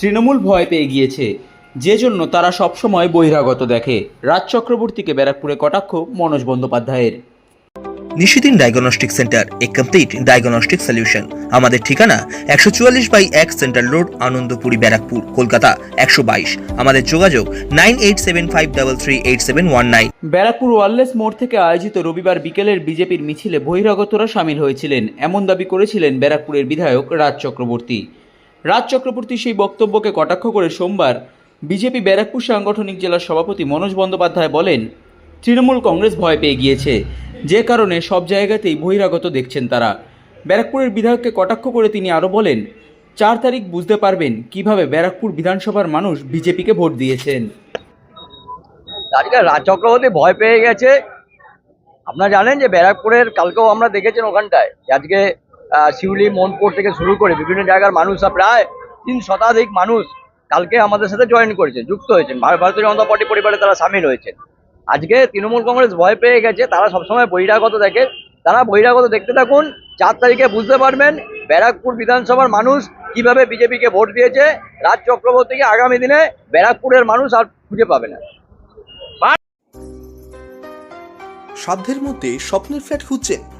তৃণমূল ভয় পেয়ে গিয়েছে। যে জন্য তারা সবসময় বহিরাগত দেখে। রাজ চক্রবর্তীকে ব্যারাকপুরে কটাক্ষ মনোজ বন্দ্যোপাধ্যায়ের। নিশিদিন ডায়াগনস্টিক সেন্টার এ কমপ্লিট ডায়াগনস্টিক সলিউশন আমাদের ঠিকানা একশো চুয়াল্লিশ বাই এক সেন্ট্রাল রোড আনন্দপুরি ব্যারাকপুর কলকাতা একশো বাইশ। আমাদের যোগাযোগ nine eight seven five double three eight seven one nine. Barrackpore wireless মোড় থেকে আয়োজিত রবিবার বিকেলের বিজেপির মিছিলে বহিরাগতরা সামিল হয়েছিলেন। এমন দাবি করেছিলেন ব্যারাকপুরের বিধায়ক রাজ চক্রবর্তী। রাজ চক্রবর্তী সেই বক্তব্যকে কটাক্ষ করে সোমবার বিজেপি ব্যারাকপুর সাংগঠনিক জেলার সভাপতি মনোজ বন্দ্যোপাধ্যায় বলেন, তৃণমূল কংগ্রেস ভয় পেয়ে গিয়েছে। যে কারণে সব জায়গাতেই বহিরাগত দেখছেন তারা। ব্যারাকপুরের বিধায়ককে কটাক্ষ করে তিনি আরও বলেন, চার তারিখ বুঝতে পারবেন কীভাবে ব্যারাকপুর বিধানসভার মানুষ বিজেপিকে ভোট দিয়েছেন। আজকে রাজ চক্রবর্তী ভয় পেয়ে গেছে। আপনারা জানেন যে ব্যারাকপুরের, কালকেও আমরা দেখেছেন ওখানটায় আজকে শিউলি, মনপুর থেকে শুরু করে বিভিন্ন জায়গার মানুষরা প্রায় তিন শতাধিক মানুষ কালকে আমাদের সাথে জয়েন করেছে, যুক্ত হয়েছেন। ভার- ভারতীয় জনতা পার্টি পরিবারে তারা সামিল হয়েছেন। আজকে তৃণমূল কংগ্রেস ভয় পেয়ে গেছে, তারা সবসময় বহিরাগত দেখে। তারা বহিরাগত দেখতে থাকুন, চার তারিখে বুঝতে পারবেন ব্যারাকপুর বিধানসভার মানুষ কীভাবে বিজেপিকে ভোট দিয়েছে। রাজ চক্রবর্তীকে আগামী দিনে ব্যারাকপুরের মানুষ আর খুঁজে পাবে না। সাধ্যের মধ্যে স্বপ্নের ফ্ল্যাট খুঁজছেন